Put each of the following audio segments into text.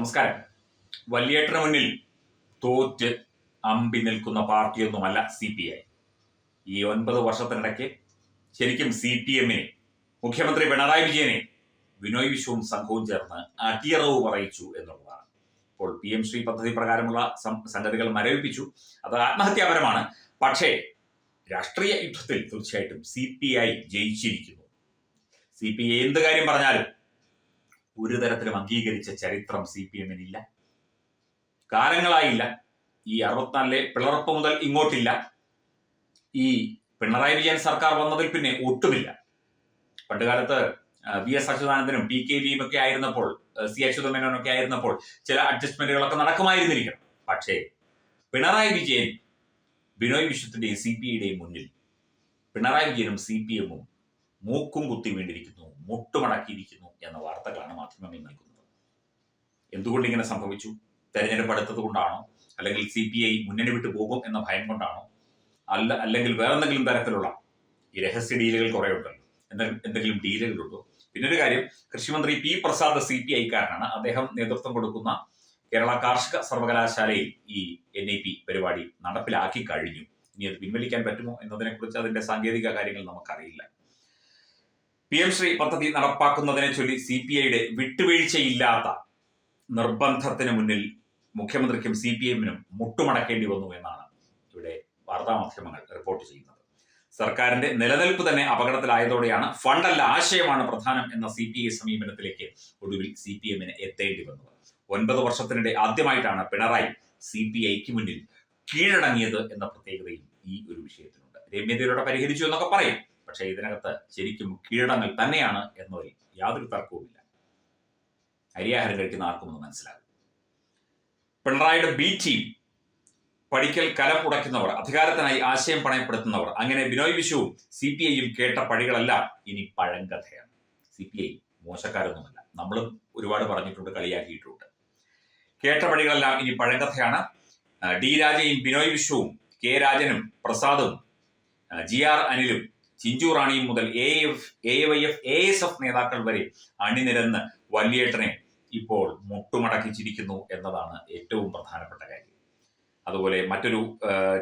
നമസ്കാരം. വലിയേട്ടന് മുന്നിൽ തോറ്റ് അമ്പി നിൽക്കുന്ന പാർട്ടിയൊന്നുമല്ല സി പി ഐ. ഈ ഒൻപത് വർഷത്തിനിടയ്ക്ക് ശരിക്കും സി പി എമ്മിനെ മുഖ്യമന്ത്രി പിണറായി വിജയനെ വിനോയ് വിശ്വവും സംഘവും ചേർന്ന് അടിയറവ് പറയിച്ചു എന്നുള്ളതാണ്. ഇപ്പോൾ പി എം ശ്രീ പദ്ധതി പ്രകാരമുള്ള സംഗതികൾ മരവിപ്പിച്ചു. അത് ആത്മഹത്യാപരമാണ്. പക്ഷേ രാഷ്ട്രീയ യുദ്ധത്തിൽ തീർച്ചയായിട്ടും സി പി ഐ ജയിച്ചിരിക്കുന്നു. സി പി ഐ എന്ത് കാര്യം പറഞ്ഞാലും ഒരു തരത്തിലും അംഗീകരിച്ച ചരിത്രം സി പി എമ്മിനില്ല കാലങ്ങളായില്ല. ഈ അറുപത്തിനാലിലെ പിളർപ്പ് മുതൽ ഇങ്ങോട്ടില്ല. ഈ പിണറായി വിജയൻ സർക്കാർ വന്നതിൽ പിന്നെ ഒട്ടുമില്ല. പണ്ടുകാലത്ത് വി എസ് അച്യുതാനന്ദനും പി കെ വിയും ഒക്കെ ആയിരുന്നപ്പോൾ സി അച്യുതമേനോനൊക്കെ ആയിരുന്നപ്പോൾ ചില അഡ്ജസ്റ്റ്മെന്റുകളൊക്കെ നടക്കുമായിരുന്നിരിക്കണം. പക്ഷേ പിണറായി വിജയൻ ബിനോയ് വിശ്വത്തിന്റെയും സി പി ഐയുടെയും മുന്നിൽ പിണറായി വിജയനും സി പി എമ്മും മൂക്കും കുത്തി വീണ്ടിരിക്കുന്നു മുട്ടുമടക്കിയിരിക്കുന്നു എന്ന വാർത്തകളാണ് മാധ്യമങ്ങൾ നൽകുന്നത്. എന്തുകൊണ്ട് ഇങ്ങനെ സംഭവിച്ചു? തെരഞ്ഞെടുപ്പ് അടുത്തത് കൊണ്ടാണോ? അല്ലെങ്കിൽ സി പി ഐ മുന്നണി വിട്ടു പോകും എന്ന ഭയം കൊണ്ടാണോ? അല്ല അല്ലെങ്കിൽ വേറെന്തെങ്കിലും തരത്തിലുള്ള ഈ രഹസ്യ ഡീലുകൾ കുറെ ഉണ്ടല്ലോ. എന്തെങ്കിലും എന്തെങ്കിലും ഡീലുകളുണ്ടോ പിന്നെ ഒരു കാര്യം കൃഷിമന്ത്രി പി പ്രസാദ് സി പി ഐക്കാരനാണ്. അദ്ദേഹം നേതൃത്വം കൊടുക്കുന്ന കേരള കാർഷിക സർവകലാശാലയിൽ ഈ എൻ ഐ പി പരിപാടി നടപ്പിലാക്കി കഴിഞ്ഞു. ഇനി അത് പിൻവലിക്കാൻ പറ്റുമോ എന്നതിനെക്കുറിച്ച് അതിന്റെ സാങ്കേതിക കാര്യങ്ങൾ നമുക്കറിയില്ല. പി എം ശ്രീ പദ്ധതി നടപ്പാക്കുന്നതിനെ ചൊല്ലി സി പി ഐയുടെ വിട്ടുവീഴ്ചയില്ലാത്ത നിർബന്ധത്തിന് മുന്നിൽ മുഖ്യമന്ത്രിക്കും സി പി എമ്മിനും മുട്ടുമടക്കേണ്ടി വന്നു എന്നാണ് ഇവിടെ വാർത്താമാധ്യമങ്ങൾ റിപ്പോർട്ട് ചെയ്യുന്നത്. സർക്കാരിന്റെ നിലനിൽപ്പ് തന്നെ അപകടത്തിലായതോടെയാണ് ഫണ്ടല്ല ആശയമാണ് പ്രധാനം എന്ന സി പി ഐ സമീപനത്തിലേക്ക് ഒടുവിൽ സി പി എമ്മിന് എത്തേണ്ടി വന്നത്. ഒൻപത് വർഷത്തിനിടെ ആദ്യമായിട്ടാണ് പിണറായി സി പി ഐക്ക് മുന്നിൽ കീഴടങ്ങിയത് എന്ന പ്രത്യേകതയും ഈ ഒരു വിഷയത്തിനുണ്ട്. രമ്യതയിലൂടെ പരിഹരിച്ചു എന്നൊക്കെ പറയും. പക്ഷേ ഇതിനകത്ത് ശരിക്കും കീഴടങ്ങൾ തന്നെയാണ് എന്നൊരു യാതൊരു തർക്കവുമില്ല. അരിയാഹാരം കഴിക്കുന്ന ആർക്കും ഒന്ന് മനസ്സിലാകും പിണറായിയുടെ ബി ടീം പഠിക്കൽ കലം ഉടയ്ക്കുന്നവർ അധികാരത്തിനായി ആശയം പണയപ്പെടുത്തുന്നവർ അങ്ങനെ ബിനോയ് വിശുവും സി പി ഐയും കേട്ട പഴികളെല്ലാം ഇനി പഴങ്കഥയാണ്. സി പി ഐ മോശക്കാരൊന്നുമല്ല. നമ്മളും ഒരുപാട് പറഞ്ഞിട്ടുണ്ട് കളിയാക്കിയിട്ടുണ്ട്. കേട്ട പഴികളെല്ലാം ഇനി പഴങ്കഥയാണ്. ഡി രാജയും ബിനോയ് വിശ്വവും കെ രാജനും പ്രസാദും ജി ആർ അനിലും ചിഞ്ചു റാണിയും മുതൽ A F A Y F A S F നേതാക്കൾ വരെ അണിനിരന്ന് വല്യേട്ടനെ ഇപ്പോൾ മുട്ടുമടക്കിച്ചിരിക്കുന്നു എന്നതാണ് ഏറ്റവും പ്രധാനപ്പെട്ട കാര്യം. അതുപോലെ മറ്റൊരു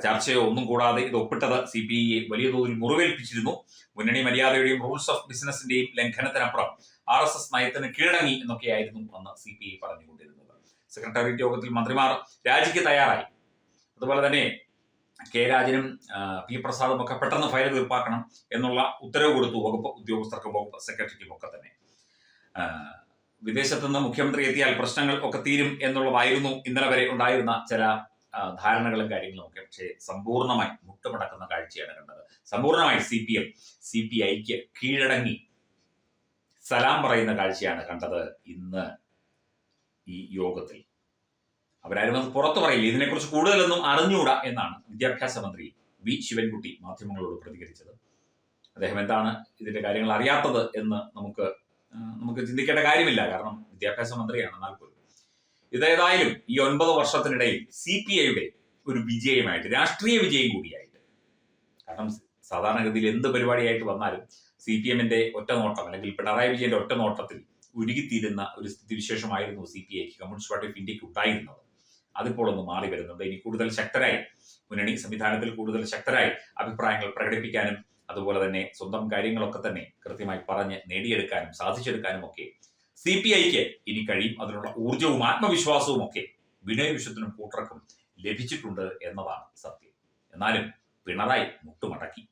ചർച്ചയോ ഒന്നും കൂടാതെ ഇത് ഒപ്പിട്ടത് സി പി ഐ വലിയ തോതിൽ മുറിവേൽപ്പിച്ചിരുന്നു. മുന്നണി മര്യാദയുടെയും റൂൾസ് ഓഫ് ബിസിനസിന്റെയും ലംഘനത്തിനപ്പുറം ആർ എസ് എസ് നയത്തിന് കീഴടങ്ങി എന്നൊക്കെയായിരുന്നു അന്ന് സി പി ഐ പറഞ്ഞുകൊണ്ടിരുന്നത്. സെക്രട്ടേറിയറ്റ് യോഗത്തിൽ മന്ത്രിമാർ രാജിക്ക് തയ്യാറായി. അതുപോലെ തന്നെ കെ രാജനും പി പ്രസാദും ഒക്കെ പെട്ടെന്ന് ഫയൽ തീർപ്പാക്കണം എന്നുള്ള ഉത്തരവ് കൊടുത്തു വകുപ്പ് ഉദ്യോഗസ്ഥർക്കും വകുപ്പ് സെക്രട്ടറിക്കും ഒക്കെ തന്നെ. വിദേശത്ത് നിന്ന് മുഖ്യമന്ത്രി എത്തിയാൽ പ്രശ്നങ്ങൾ ഒക്കെ തീരും എന്നുള്ളതായിരുന്നു ഇന്നലെ വരെ ഉണ്ടായിരുന്ന ചില ധാരണകളും കാര്യങ്ങളും ഒക്കെ പക്ഷേ സമ്പൂർണമായി മുട്ടുമടക്കുന്ന കാഴ്ചയാണ് കണ്ടത്. സമ്പൂർണമായി C P M C P ഐക്ക് കീഴടങ്ങി സലാം പറയുന്ന കാഴ്ചയാണ് കണ്ടത് ഇന്ന് ഈ യോഗത്തിൽ. അവരാരും അത് പുറത്തു പറയില്ല. ഇതിനെക്കുറിച്ച് കൂടുതലൊന്നും അറിഞ്ഞുകൂടാ എന്നാണ് വിദ്യാഭ്യാസ മന്ത്രി വി. ശിവൻകുട്ടി മാധ്യമങ്ങളോട് പ്രതികരിച്ചത്. അദ്ദേഹം എന്താണ് ഇതിന്റെ കാര്യങ്ങൾ അറിയാത്തത് എന്ന് നമുക്ക് നമുക്ക് ചിന്തിക്കേണ്ട കാര്യമില്ല. കാരണം വിദ്യാഭ്യാസ മന്ത്രിയാണ്. എന്നാൽ പോലും ഇതേതായാലും ഈ ഒൻപത് വർഷത്തിനിടയിൽ സി പി ഐയുടെ ഒരു വിജയമായിട്ട് രാഷ്ട്രീയ വിജയം കൂടിയായിട്ട്. കാരണം സാധാരണഗതിയിൽ എന്ത് പരിപാടിയായിട്ട് വന്നാലും സി പി എമ്മിന്റെ ഒറ്റനോട്ടം അല്ലെങ്കിൽ പിണറായി വിജയന്റെ ഒറ്റനോട്ടത്തിൽ ഉരുകിത്തീരുന്ന ഒരു സ്ഥിതിവിശേഷമായിരുന്നു സി പി ഐക്ക് കമ്മ്യൂണിസ്റ്റ് പാർട്ടി ഓഫ് ഇന്ത്യയ്ക്ക് ഉണ്ടായിരുന്നത്. അതിപ്പോൾ ഒന്ന് മാറി വരുന്നുണ്ട്. ഇനി കൂടുതൽ ശക്തരായി മുന്നണി സംവിധാനത്തിൽ കൂടുതൽ ശക്തരായി അഭിപ്രായങ്ങൾ പ്രകടിപ്പിക്കാനും അതുപോലെ തന്നെ സ്വന്തം കാര്യങ്ങളൊക്കെ തന്നെ കൃത്യമായി പറഞ്ഞ് നേടിയെടുക്കാനും സാധിച്ചെടുക്കാനും ഒക്കെ സി പി ഐക്ക് ഇനി കഴിയും. അതിനുള്ള ഊർജവും ആത്മവിശ്വാസവും ഒക്കെ വിനയ വിശ്വത്തിനും കൂട്ടർക്കും ലഭിച്ചിട്ടുണ്ട് എന്നതാണ് സത്യം. എന്നാലും പിണറായി മുട്ടുമടക്കി.